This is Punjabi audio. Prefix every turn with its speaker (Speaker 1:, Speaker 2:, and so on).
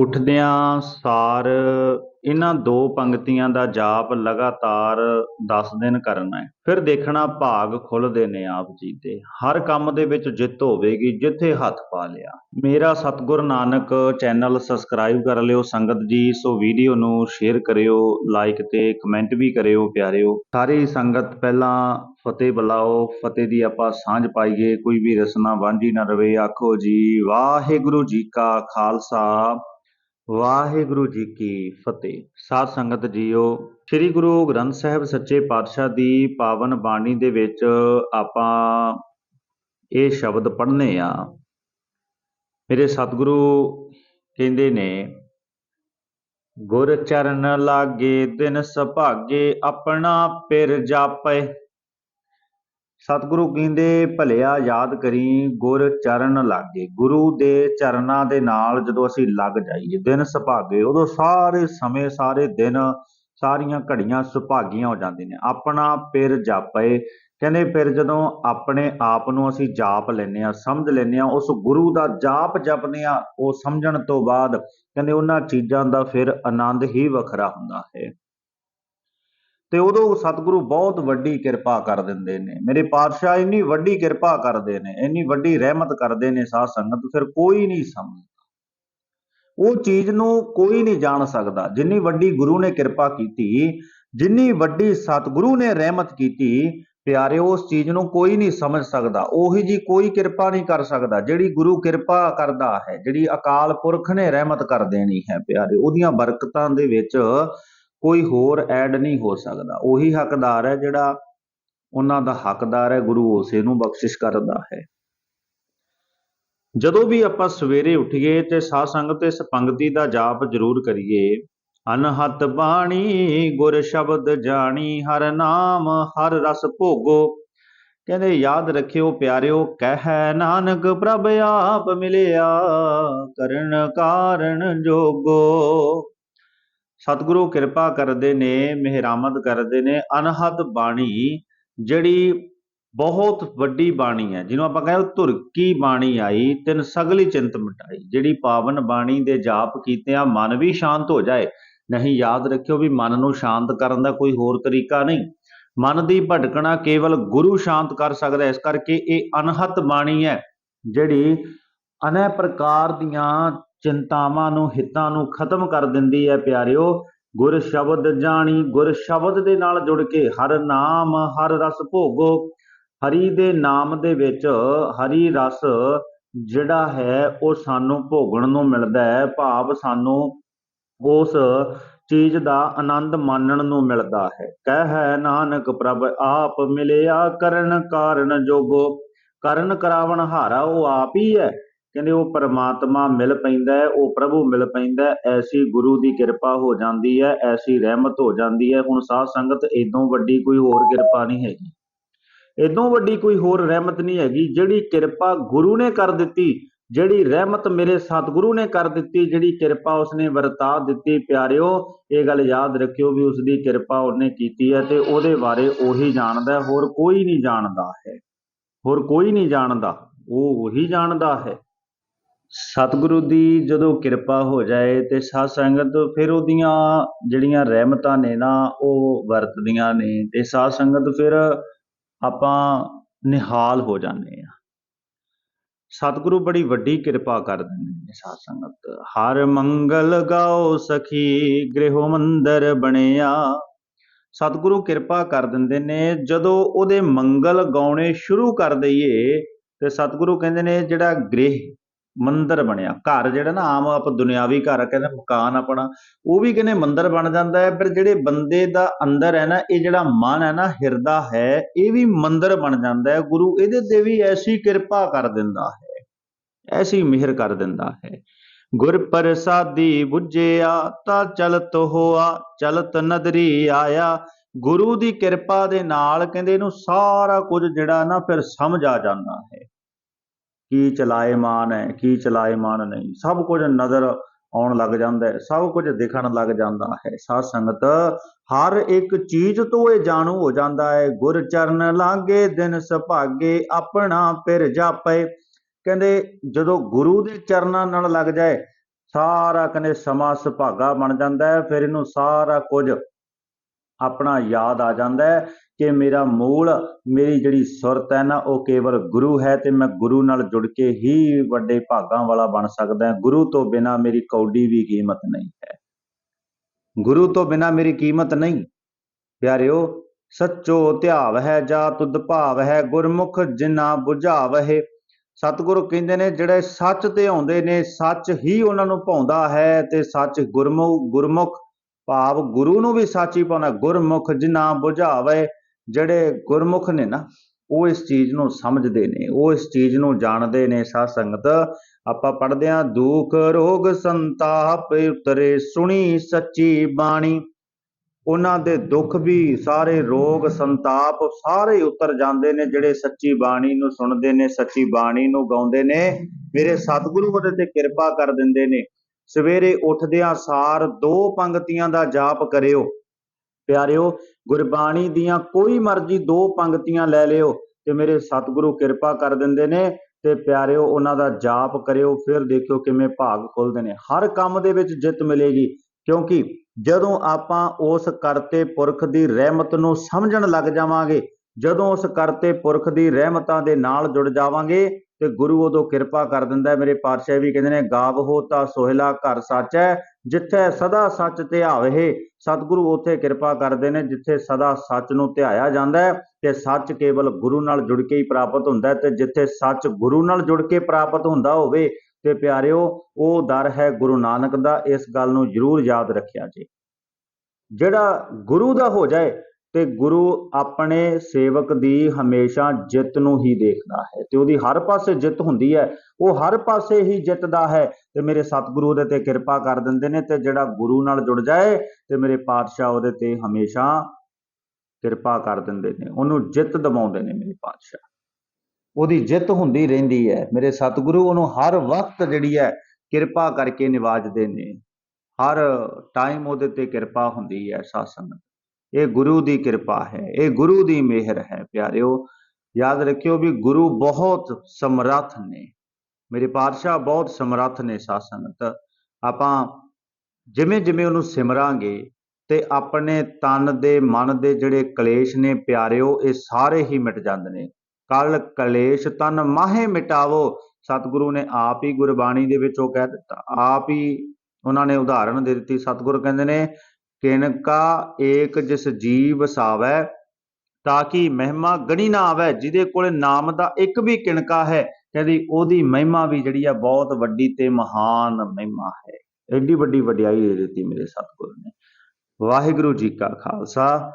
Speaker 1: ਉੱਠਦਿਆਂ ਸਾਰ ਇਹਨਾਂ ਦੋ ਪੰਗਤੀਆਂ ਦਾ ਜਾਪ ਲਗਾਤਾਰ 10 ਦਿਨ ਕਰਨਾ ਹੈ। ਫਿਰ ਦੇਖਣਾ ਭਾਗ ਖੁੱਲਦੇ ਨੇ ਆਪ ਜੀ ਦੇ ਹਰ ਕੰਮ ਦੇ ਵਿੱਚ ਜਿੱਤ ਹੋਵੇਗੀ, ਜਿੱਥੇ ਹੱਥ ਪਾ ਲਿਆ। ਮੇਰਾ ਸਤਿਗੁਰ ਨਾਨਕ ਚੈਨਲ ਸਬਸਕ੍ਰਾਈਬ ਕਰ ਲਿਓ। ਸੰਗਤ ਜੀ, ਸੋ ਵੀਡੀਓ ਨੂੰ ਸ਼ੇਅਰ ਕਰਿਓ ਲਾਈਕ ਤੇ ਕਮੈਂਟ ਵੀ ਕਰਿਓ ਪਿਆਰਿਓ। ਸਾਰੀ ਸੰਗਤ ਪਹਿਲਾਂ ਫਤਿਹ ਬੁਲਾਓ। ਫਤਿਹ ਦੀ ਆਪਾਂ ਸਾਂਝ ਪਾਈਏ। ਕੋਈ ਵੀ ਰਸਨਾ ਵਾਂਝੀ ਨਾ ਰਵੇ। ਆਖੋ ਜੀ, ਵਾਹਿਗੁਰੂ ਜੀ ਕਾ ਖਾਲਸਾ। ਵਾਹਿਗੁਰੂ ਜੀ ਕੀ ਫਤਿਹ। ਸਾਧ ਸੰਗਤ ਜੀਓ, ਸ੍ਰੀ ਗੁਰੂ ਗ੍ਰੰਥ ਸਾਹਿਬ ਸੱਚੇ ਪਾਤਸ਼ਾਹ ਦੀ ਪਾਵਨ ਬਾਣੀ ਦੇ ਵਿੱਚ ਆਪਾਂ ਇਹ ਸ਼ਬਦ ਪੜ੍ਹਨੇ ਆ। ਮੇਰੇ ਸਤਿਗੁਰੂ ਕਹਿੰਦੇ ਨੇ, ਗੁਰ ਚਰਨ ਲਾਗੇ, ਦਿਨ ਸੁਭਾਗੇ, ਆਪਣਾ ਪਿਰ ਜਾਪੈ। ਸਤਿਗੁਰੂ ਕਹਿੰਦੇ, ਭਲਿਆ ਯਾਦ ਕਰੀ ਗੁਰ ਚਰਨ ਲਾਗੇ। ਗੁਰੂ ਦੇ ਚਰਨਾਂ ਦੇ ਨਾਲ ਜਦੋਂ ਅਸੀਂ ਲੱਗ ਜਾਈਏ, ਦਿਨ ਸੁਭਾਗੇ, ਉਦੋਂ ਸਾਰੇ ਸਮੇਂ, ਸਾਰੇ ਦਿਨ ਸਾਰੀਆਂ ਘੜੀਆਂ ਸੁਭਾਗੀਆਂ ਹੋ ਜਾਂਦੀਆਂ ਨੇ। ਆਪਣਾ ਪਿਰ ਜਾਪੇ। ਕਹਿੰਦੇ, ਫਿਰ ਜਦੋਂ ਆਪਣੇ ਆਪ ਨੂੰ ਅਸੀਂ ਜਾਪ ਲੈਨੇ ਆ ਸਮਝ ਲੈਨੇ ਆ ਉਸ ਗੁਰੂ ਦਾ ਜਾਪ ਜਪਦੇ ਆ ਉਹ ਸਮਝਣ ਤੋਂ ਬਾਅਦ ਕਹਿੰਦੇ, ਉਹਨਾਂ ਚੀਜ਼ਾਂ ਦਾ ਫਿਰ ਆਨੰਦ ਹੀ ਵੱਖਰਾ ਹੁੰਦਾ ਹੈ। ਤੇ ਉਦੋਂ ਸਤਿਗੁਰੂ ਬਹੁਤ ਵੱਡੀ ਕਿਰਪਾ ਕਰ ਦਿੰਦੇ ਨੇ। ਮੇਰੇ ਪਾਤਸ਼ਾਹ ਇੰਨੀ ਵੱਡੀ ਕਿਰਪਾ ਕਰਦੇ ਨੇ, ਇੰਨੀ ਵੱਡੀ ਰਹਿਮਤ ਕਰਦੇ ਨੇ ਸਾਧ ਸੰਗਤ, ਫਿਰ ਕੋਈ ਨਹੀਂ ਸਮਝਦਾ। ਉਹ ਚੀਜ਼ ਨੂੰ ਕੋਈ ਨਹੀਂ ਜਾਣ ਸਕਦਾ। ਜਿੰਨੀ ਵੱਡੀ ਗੁਰੂ ਨੇ ਕਿਰਪਾ ਕੀਤੀ, ਜਿੰਨੀ ਵੱਡੀ ਸਤਿਗੁਰੂ ਨੇ ਰਹਿਮਤ ਕੀਤੀ, ਪਿਆਰੇ, ਉਸ ਚੀਜ਼ ਨੂੰ ਕੋਈ ਨਹੀਂ ਸਮਝ ਸਕਦਾ। ਉਹੀ ਜੀ ਕੋਈ ਕਿਰਪਾ ਨਹੀਂ ਕਰ ਸਕਦਾ, ਜਿਹੜੀ ਗੁਰੂ ਕਿਰਪਾ ਕਰਦਾ ਹੈ, ਜਿਹੜੀ ਅਕਾਲ ਪੁਰਖ ਨੇ ਰਹਿਮਤ ਕਰ ਦੇਣੀ ਹੈ, ਪਿਆਰੇ। ਉਹਦੀਆਂ ਬਰਕਤਾਂ ਦੇ ਵਿੱਚ ਕੋਈ ਹੋਰ ਐਡ ਨਹੀਂ ਹੋ ਸਕਦਾ। ਉਹੀ ਹੱਕਦਾਰ ਹੈ ਜਿਹੜਾ ਉਹਨਾਂ ਦਾ ਹੱਕਦਾਰ ਹੈ, ਗੁਰੂ ਉਸੇ ਨੂੰ ਬਖਸ਼ਿਸ਼ ਕਰਦਾ ਹੈ। ਜਦੋਂ ਵੀ ਆਪਾਂ ਸਵੇਰੇ ਉੱਠੀਏ ਤੇ ਸਾਧ ਸੰਗਤ ਇਸ ਪੰਕਤੀ ਦਾ ਜਾਪ ਜ਼ਰੂਰ ਕਰੀਏ, ਅਨਹਤ ਬਾਣੀ ਗੁਰ ਸ਼ਬਦ ਜਾਣੀ, ਹਰ ਨਾਮ, ਹਰ ਰਸ ਭੋਗੋ। ਕਹਿੰਦੇ, ਯਾਦ ਰੱਖਿਓ ਪਿਆਰਿਓ, ਕਹਿ ਨਾਨਕ, ਪ੍ਰਭ ਆਪ ਮਿਲਿਆ, ਕਰਨ ਕਾਰਨ ਜੋਗੋ। ਸਤਿਗੁਰੂ ਕਿਰਪਾ ਕਰਦੇ ਨੇ ਮਿਹਰਾਮਤ ਕਰਦੇ ਨੇ, ਅਨਹਦ ਬਾਣੀ ਜਿਹੜੀ ਬਹੁਤ ਵੱਡੀ ਬਾਣੀ ਹੈ, ਜਿਹਨੂੰ ਆਪਾਂ ਕਹਿੰਦੇ ਧੁਰਕੀ ਬਾਣੀ ਆਈ, ਤਿੰਨ ਸਗਲੀ ਚਿੰਤ ਮਿਟਾਈ, ਜਿਹੜੀ ਪਾਵਨ ਬਾਣੀ ਦੇ ਜਾਪ ਕੀਤਿਆਂ ਮਨ ਵੀ ਸ਼ਾਂਤ ਹੋ ਜਾਏ। ਨਹੀਂ, ਯਾਦ ਰੱਖਿਓ ਵੀ ਮਨ ਨੂੰ ਸ਼ਾਂਤ ਕਰਨ ਦਾ ਕੋਈ ਹੋਰ ਤਰੀਕਾ ਨਹੀਂ। ਮਨ ਦੀ ਭਟਕਣਾ ਕੇਵਲ ਗੁਰੂ ਸ਼ਾਂਤ ਕਰ ਸਕਦਾ ਇਸ ਕਰਕੇ ਇਹ ਅਨਹਤ ਬਾਣੀ ਹੈ, ਜਿਹੜੀ ਅਨੇਕ ਪ੍ਰਕਾਰ ਦੀਆਂ ਚਿੰਤਾਵਾਂ ਨੂੰ, ਹਿੱਤਾਂ ਨੂੰ ਖਤਮ ਕਰ ਦਿੰਦੀ ਹੈ ਪਿਆਰਿਓ। ਗੁਰ ਸ਼ਬਦ ਜਾਣੀ, ਗੁਰ ਸ਼ਬਦ ਦੇ ਨਾਲ ਜੁੜ ਕੇ ਹਰ ਨਾਮ, ਹਰ ਰਸ ਭੋਗੋ। ਹਰੀ ਦੇ ਨਾਮ ਦੇ ਵਿੱਚ ਹਰੀ ਰਸ ਜਿਹੜਾ ਹੈ, ਉਹ ਸਾਨੂੰ ਭੋਗਣ ਨੂੰ ਮਿਲਦਾ ਹੈ। ਭਾਵ ਸਾਨੂੰ ਉਸ ਚੀਜ਼ ਦਾ ਆਨੰਦ ਮਾਣਨ ਨੂੰ ਮਿਲਦਾ ਹੈ। ਕਹਿ ਹੈ ਨਾਨਕ ਪ੍ਰਭ, ਆਪ ਮਿਲਿਆ ਕਰਨ ਕਾਰਨ ਜੋਗੋ। ਕਰਨ ਕਰਾਵਣ ਹਾਰਾ ਉਹ ਆਪ ਹੀ ਹੈ। ਕਹਿੰਦੇ ਉਹ ਪਰਮਾਤਮਾ ਮਿਲ ਪੈਂਦਾ ਹੈ, ਉਹ ਪ੍ਰਭੂ ਮਿਲ ਪੈਂਦਾ ਹੈ, ਐਸੀ ਗੁਰੂ ਦੀ ਕਿਰਪਾ ਹੋ ਜਾਂਦੀ ਹੈ, ਐਸੀ ਰਹਿਮਤ ਹੋ ਜਾਂਦੀ ਹੈ। ਹੁਣ ਸਾਧ ਸੰਗਤ ਇਦੋਂ ਵੱਡੀ ਕੋਈ ਹੋਰ ਕਿਰਪਾ ਨਹੀਂ ਹੈਗੀ। ਇਦੋਂ ਵੱਡੀ ਕੋਈ ਹੋਰ ਰਹਿਮਤ ਨਹੀਂ ਹੈਗੀ, ਜਿਹੜੀ ਕਿਰਪਾ ਗੁਰੂ ਨੇ ਕਰ ਦਿੱਤੀ, ਜਿਹੜੀ ਰਹਿਮਤ ਮੇਰੇ ਸਤਿਗੁਰੂ ਨੇ ਕਰ ਦਿੱਤੀ, ਜਿਹੜੀ ਕਿਰਪਾ ਉਸਨੇ ਵਰਤਾ ਦਿੱਤੀ, ਪਿਆਰਿਓ, ਇਹ ਗੱਲ ਯਾਦ ਰੱਖਿਓ ਵੀ ਉਸ ਦੀ ਕਿਰਪਾ ਉਹਨੇ ਕੀਤੀ ਹੈ ਤੇ ਉਹਦੇ ਬਾਰੇ ਉਹੀ ਜਾਣਦਾ ਹੈ, ਹੋਰ ਕੋਈ ਨਹੀਂ ਜਾਣਦਾ ਹੈ। ਹੋਰ ਕੋਈ ਨਹੀਂ ਜਾਣਦਾ, ਉਹ ਉਹੀ ਜਾਣਦਾ ਹੈ। ਸਤਿਗੁਰੂ ਦੀ ਜਦੋਂ ਕਿਰਪਾ ਹੋ ਜਾਏ ਤੇ ਸਾਧ ਸੰਗਤ ਫਿਰ ਉਹਦੀਆਂ ਜਿਹੜੀਆਂ ਰਹਿਮਤਾਂ ਨੇ ਨਾ, ਉਹ ਵਰਤਦੀਆਂ ਨੇ ਤੇ ਸਾਧ ਸੰਗਤ ਫਿਰ ਆਪਾਂ ਨਿਹਾਲ ਹੋ ਜਾਂਦੇ ਆ। ਸਤਿਗੁਰੂ ਬੜੀ ਵੱਡੀ ਕਿਰਪਾ ਕਰ ਦਿੰਦੇ ਨੇ ਸਾਧ ਸੰਗਤ। ਹਰ ਮੰਗਲ ਗਾਓ ਸਖੀ ਗ੍ਰਹਿ ਮੰਦਰ ਬਣਿਆ। ਸਤਿਗੁਰੂ ਕਿਰਪਾ ਕਰ ਦਿੰਦੇ ਨੇ, ਜਦੋਂ ਉਹਦੇ ਮੰਗਲ ਗਾਉਣੇ ਸ਼ੁਰੂ ਕਰ ਦਈਏ ਤੇ ਸਤਿਗੁਰੂ ਕਹਿੰਦੇ ਨੇ, ਜਿਹੜਾ ਗ੍ਰਹਿ ਮੰਦਰ ਬਣਿਆ। ਘਰ ਜਿਹੜਾ ਨਾ ਆਮ ਆਪ ਦੁਨਿਆਵੀ ਘਰ ਕਹਿੰਦੇ ਮਕਾਨ ਆਪਣਾ, ਉਹ ਵੀ ਕਹਿੰਦੇ ਮੰਦਰ ਬਣ ਜਾਂਦਾ ਹੈ, ਪਰ ਜਿਹੜੇ ਬੰਦੇ ਦਾ ਅੰਦਰ ਹੈ ਨਾ, ਇਹ ਜਿਹੜਾ ਮਨ ਹੈ ਨਾ, ਹਿਰਦਾ ਹੈ, ਇਹ ਵੀ ਮੰਦਰ ਬਣ ਜਾਂਦਾ ਹੈ। ਗੁਰੂ ਇਹਦੇ ਤੇ ਵੀ ਐਸੀ ਕਿਰਪਾ ਕਰ ਦਿੰਦਾ ਹੈ, ਐਸੀ ਮਿਹਰ ਕਰ ਦਿੰਦਾ ਹੈ। ਗੁਰ ਪ੍ਰਸਾਦੀ 부ਝਿਆ ਤਾਂ ਚਲਤ ਹੋਆ, ਚਲਤ ਨਦਰੀ ਆਇਆ। ਗੁਰੂ ਦੀ ਕਿਰਪਾ ਦੇ ਨਾਲ ਕਹਿੰਦੇ ਇਹਨੂੰ ਸਾਰਾ ਕੁਝ ਜਿਹੜਾ ਨਾ ਫਿਰ ਸਮਝ ਆ ਜਾਂਦਾ ਹੈ। ਕੀ ਚਲਾਏਮਾਨ ਹੈ, ਕੀ ਚਲਾਏਮਾਨ ਨਹੀਂ। ਸਭ ਕੁਝ ਨਜ਼ਰ ਆਉਣ ਲੱਗ ਜਾਂਦਾ ਹੈ, ਸਭ ਕੁਝ ਦਿਖਣ ਲੱਗ ਜਾਂਦਾ ਹੈ। ਸਾਧ ਸੰਗਤ, ਹਰ ਇੱਕ ਚੀਜ਼ ਤੋਂ ਇਹ ਜਾਣੂ ਹੋ ਜਾਂਦਾ ਹੈ, ਗੁਰ ਚਰਨ ਲਾਗੇ, ਦਿਨ ਸੁਭਾਗੇ, ਆਪਣਾ ਪਿਰ ਜਾਪੇ। ਕਹਿੰਦੇ, ਜਦੋਂ ਗੁਰੂ ਦੇ ਚਰਨਾਂ ਨਾਲ ਲੱਗ ਜਾਏ, ਸਾਰਾ ਕਹਿੰਦੇ ਸਮਾਂ ਸੁਭਾਗਾ ਬਣ ਜਾਂਦਾ ਹੈ, ਫਿਰ ਇਹਨੂੰ ਸਾਰਾ ਕੁਝ ਆਪਣਾ ਯਾਦ ਆ ਜਾਂਦਾ ਹੈ। ਕਿ ਮੇਰਾ ਮੂਲ, ਮੇਰੀ ਜਿਹੜੀ ਸੁਰਤ ਹੈ ਨਾ, ਉਹ ਕੇਵਲ ਗੁਰੂ ਹੈ ਤੇ ਮੈਂ ਗੁਰੂ ਨਾਲ ਜੁੜ ਕੇ ਹੀ ਵੱਡੇ ਭਾਗਾਂ ਵਾਲਾ ਬਣ ਸਕਦਾ ਗੁਰੂ ਤੋਂ ਬਿਨਾ ਮੇਰੀ ਕੌਡੀ ਵੀ ਕੀਮਤ ਨਹੀਂ ਹੈ। ਗੁਰੂ ਤੋਂ ਬਿਨਾ ਮੇਰੀ ਕੀਮਤ ਨਹੀਂ। ਪਿਆਰਿਓ, ਸੱਚੋ ਧਿਆਵ ਹੈ, ਜਾ ਤੁਧ ਭਾਵ ਹੈ, ਗੁਰਮੁਖ ਜਿਨਾ 부ਝਾਵਹਿ ਸਤਿਗੁਰੂ ਕਹਿੰਦੇ ਨੇ, ਜਿਹੜੇ ਸੱਚ ਤੇ ਆਉਂਦੇ ਨੇ, ਸੱਚ ਹੀ ਉਹਨਾਂ ਨੂੰ ਪਾਉਂਦਾ ਹੈ ਤੇ ਸੱਚ ਗੁਰਮੁਖ ਗੁਰਮੁਖ ਭਾਵ ਗੁਰੂ ਨੂੰ ਵੀ ਸੱਚ ਹੀ। ਪਾਉਣਾ ਗੁਰਮੁਖ ਜਿਨਾ 부ਝਾਵੇ ਜਿਹੜੇ ਗੁਰਮੁਖ ਨੇ ਨਾ, ਉਹ ਇਸ ਚੀਜ਼ ਨੂੰ ਸਮਝਦੇ ਨੇ, ਉਹ ਇਸ ਚੀਜ਼ ਨੂੰ ਜਾਣਦੇ ਨੇ ਸਾਧ ਸੰਗਤ। ਆਪਾਂ ਪੜ੍ਹਦੇ ਹਾਂ, ਦੁਖ, ਰੋਗ, ਸੰਤਾਪ, ਉਤਰੇ ਸੁਣੀ ਸੱਚੀ ਬਾਣੀ। ਉਹਨਾਂ ਦੇ ਦੁੱਖ ਵੀ ਸਾਰੇ ਰੋਗ, ਸੰਤਾਪ ਸਾਰੇ ਉਤਰ ਜਾਂਦੇ ਨੇ, ਜਿਹੜੇ ਸੱਚੀ ਬਾਣੀ ਨੂੰ ਸੁਣਦੇ ਨੇ, ਸੱਚੀ ਬਾਣੀ ਨੂੰ ਗਾਉਂਦੇ ਨੇ। ਮੇਰੇ ਸਤਿਗੁਰੂ ਉਹਦੇ ਤੇ ਕਿਰਪਾ ਕਰ ਦਿੰਦੇ ਨੇ। ਸਵੇਰੇ ਉੱਠਦਿਆਂ ਸਾਰ ਦੋ ਪੰਕਤੀਆਂ ਦਾ ਜਾਪ ਕਰਿਓ। ਪਿਆਰਿਓ, ਗੁਰਬਾਣੀ ਦੀਆਂ ਕੋਈ ਮਰਜ਼ੀ ਦੋ ਪੰਕਤੀਆਂ ਲੈ ਲਿਓ ਤੇ ਮੇਰੇ ਸਤਿਗੁਰੂ ਕਿਰਪਾ ਕਰ ਦਿੰਦੇ ਨੇ ਤੇ ਪਿਆਰਿਓ, ਉਹਨਾਂ ਦਾ ਜਾਪ ਕਰਿਓ, ਫਿਰ ਦੇਖਿਓ ਕਿਵੇਂ ਭਾਗ ਖੁੱਲਦੇ ਨੇ। ਹਰ ਕੰਮ ਦੇ ਵਿੱਚ ਜਿੱਤ ਮਿਲੇਗੀ, ਕਿਉਂਕਿ ਜਦੋਂ ਆਪਾਂ ਉਸ ਕਰਤੇ ਪੁਰਖ ਦੀ ਰਹਿਮਤ ਨੂੰ ਸਮਝਣ ਲੱਗ ਜਾਵਾਂਗੇ, ਜਦੋਂ ਉਸ ਕਰਤੇ ਪੁਰਖ ਦੀ ਰਹਿਮਤਾਂ ਦੇ ਨਾਲ ਜੁੜ ਜਾਵਾਂਗੇ ਤੇ ਗੁਰੂ ਉਦੋਂ ਕਿਰਪਾ ਕਰ ਦਿੰਦਾ ਮੇਰੇ ਪਾਤਸ਼ਾਹ ਵੀ ਕਹਿੰਦੇ ਨੇ, ਗਾਵ ਹੋ ਤਾਂ ਸੋਹਿਲਾ ਘਰ ਸੱਚ ਹੈ ਜਿੱਥੇ ਸਦਾ ਸੱਚ ਧਿਆਵੇ ਸਤਿਗੁਰੂ ਉੱਥੇ ਕਿਰਪਾ ਕਰਦੇ ਨੇ, ਜਿੱਥੇ ਸਦਾ ਸੱਚ ਨੂੰ ਧਿਆਇਆ ਜਾਂਦਾ ਹੈ ਤੇ ਸੱਚ ਕੇਵਲ ਗੁਰੂ ਨਾਲ ਜੁੜ ਕੇ ਹੀ ਪ੍ਰਾਪਤ ਹੁੰਦਾ ਤੇ ਜਿੱਥੇ ਸੱਚ ਗੁਰੂ ਨਾਲ ਜੁੜ ਕੇ ਪ੍ਰਾਪਤ ਹੁੰਦਾ ਹੋਵੇ ਤੇ ਪਿਆਰਿਓ, ਉਹ ਦਰ ਹੈ ਗੁਰੂ ਨਾਨਕ ਦਾ, ਇਸ ਗੱਲ ਨੂੰ ਜ਼ਰੂਰ ਯਾਦ ਰੱਖਿਆ ਜੀ। ਜਿਹੜਾ ਗੁਰੂ ਦਾ ਹੋ ਜਾਏ ਤੇ ਗੁਰੂ ਆਪਣੇ ਸੇਵਕ ਦੀ ਹਮੇਸ਼ਾ ਜਿੱਤ ਨੂੰ ਹੀ ਦੇਖਦਾ ਹੈ ਤੇ ਉਹਦੀ ਹਰ ਪਾਸੇ ਜਿੱਤ ਹੁੰਦੀ ਹੈ, ਉਹ ਹਰ ਪਾਸੇ ਹੀ ਜਿੱਤਦਾ ਹੈ ਤੇ ਮੇਰੇ ਸਤਿਗੁਰੂ ਉਹਦੇ ਤੇ ਕਿਰਪਾ ਕਰ ਦਿੰਦੇ ਨੇ ਤੇ ਜਿਹੜਾ ਗੁਰੂ ਨਾਲ ਜੁੜ ਜਾਏ ਤੇ ਮੇਰੇ ਪਾਤਸ਼ਾਹ ਉਹਦੇ ਤੇ ਹਮੇਸ਼ਾ ਕਿਰਪਾ ਕਰ ਦਿੰਦੇ ਨੇ, ਉਹਨੂੰ ਜਿੱਤ ਦਿਵਾਉਂਦੇ ਨੇ ਮੇਰੇ ਪਾਤਸ਼ਾਹ। ਉਹਦੀ ਜਿੱਤ ਹੁੰਦੀ ਰਹਿੰਦੀ ਹੈ, ਮੇਰੇ ਸਤਿਗੁਰੂ ਉਹਨੂੰ ਹਰ ਵਕਤ ਜਿਹੜੀ ਹੈ ਕਿਰਪਾ ਕਰਕੇ ਨਿਵਾਜਦੇ ਨੇ, ਹਰ ਟਾਈਮ ਉਹਦੇ ਤੇ ਕਿਰਪਾ ਹੁੰਦੀ ਹੈ ਸਾਸੰਗ ਇਹ ਗੁਰੂ ਦੀ ਕਿਰਪਾ ਹੈ, ਇਹ ਗੁਰੂ ਦੀ ਮਿਹਰ ਹੈ ਪਿਆਰਿਓ। ਯਾਦ ਰੱਖਿਓ ਵੀ ਗੁਰੂ ਬਹੁਤ ਸਮਰੱਥ ਨੇ। ਮੇਰੇ ਪਾਤਸ਼ਾਹ ਬਹੁਤ ਸਮਰੱਥ ਨੇ ਸਾਸੰਗਤ। ਆਪਾਂ ਜਿਵੇਂ ਜਿਵੇਂ ਉਹਨੂੰ ਸਿਮਰਾਂਗੇ ਤੇ ਆਪਣੇ ਤਨ ਦੇ, ਮਨ ਦੇ ਜਿਹੜੇ ਕਲੇਸ਼ ਨੇ ਪਿਆਰਿਓ, ਇਹ ਸਾਰੇ ਹੀ ਮਿਟ ਜਾਂਦੇ ਨੇ। ਕਲ ਕਲੇਸ਼ ਤਨ ਮਾਹੇ ਮਿਟਾਵੋ। ਸਤਿਗੁਰੂ ਨੇ ਆਪ ਹੀ ਗੁਰਬਾਣੀ ਦੇ ਵਿੱਚ ਉਹ ਕਹਿ ਦਿੱਤਾ। ਆਪ ਹੀ ਉਹਨਾਂ ਨੇ ਉਦਾਹਰਣ ਦੇ ਦਿੱਤੀ। ਸਤਿਗੁਰੂ ਕਹਿੰਦੇ ਨੇ ਕਿਨਕਾ ਏਕ ਜਿਸ ਜੀਵ ਸਾਵੈ ਤਾਂ ਕਿ ਮਹਿਮਾ ਗਣੀ ਨਾ ਆਵੇ, ਜਿਹਦੇ ਕੋਲ ਨਾਮ ਦਾ ਇੱਕ ਵੀ ਕਿਣਕਾ ਹੈ, ਕਹਿੰਦੀ ਉਹਦੀ ਮਹਿਮਾ ਵੀ ਜਿਹੜੀ ਆ ਬਹੁਤ ਵੱਡੀ ਤੇ ਮਹਾਨ ਮਹਿਮਾ ਹੈ। ਐਡੀ ਵੱਡੀ ਵਡਿਆਈ ਦੇ ਦਿੱਤੀ ਮੇਰੇ ਸਤਿਗੁਰੂ ਨੇ। ਵਾਹਿਗੁਰੂ ਜੀ ਕਾ ਖਾਲਸਾ।